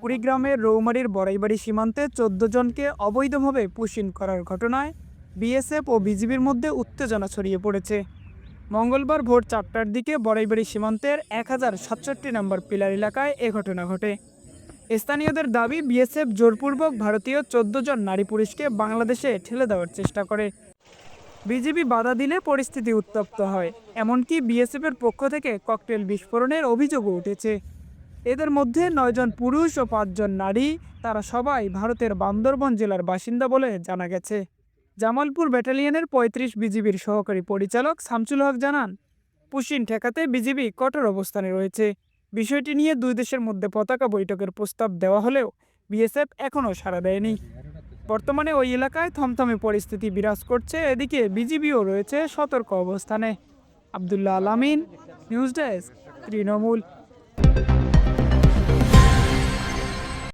কুড়িগ্রামের রৌমারীর বড়াইবাড়ি সীমান্তে চোদ্দ জনকে অবৈধভাবে পুশিন করার ঘটনায় বিএসএফ ও বিজিবির মধ্যে উত্তেজনা ছড়িয়ে পড়েছে। মঙ্গলবার ভোর চারটার দিকে বড়াইবাড়ি সীমান্তের এক হাজার সাতষট্টি নম্বর পিলার এলাকায় এ ঘটনা ঘটে। স্থানীয়দের দাবি, বিএসএফ জোরপূর্বক ভারতীয় চোদ্দ জন নারী পুরুষকে বাংলাদেশে ঠেলে দেওয়ার চেষ্টা করে। বিজিবি বাধা দিলে পরিস্থিতি উত্তপ্ত হয়। এমনকি বিএসএফের পক্ষ থেকে ককটেল বিস্ফোরণের অভিযোগও উঠেছে। এদের মধ্যে নয়জন পুরুষ ও পাঁচজন নারী, তারা সবাই ভারতের বান্দরবন জেলার বাসিন্দা বলে জানা গেছে। জামালপুর ব্যাটালিয়নের পঁয়ত্রিশ বিজিবির সহকারী পরিচালক শামসুল হক জানান, পুশিন ঠেকাতে বিজিবি কঠোর অবস্থানে রয়েছে। বিষয়টি নিয়ে দুই দেশের মধ্যে পতাকা বৈঠকের প্রস্তাব দেওয়া হলেও বিএসএফ এখনও সাড়া দেয়নি। বর্তমানে ওই এলাকায় থমথমে পরিস্থিতি বিরাজ করছে। এদিকে বিজিবিও রয়েছে সতর্ক অবস্থানে। আবদুল্লাহ আলামিন নিউজ ডেস্ক, তৃণমূল।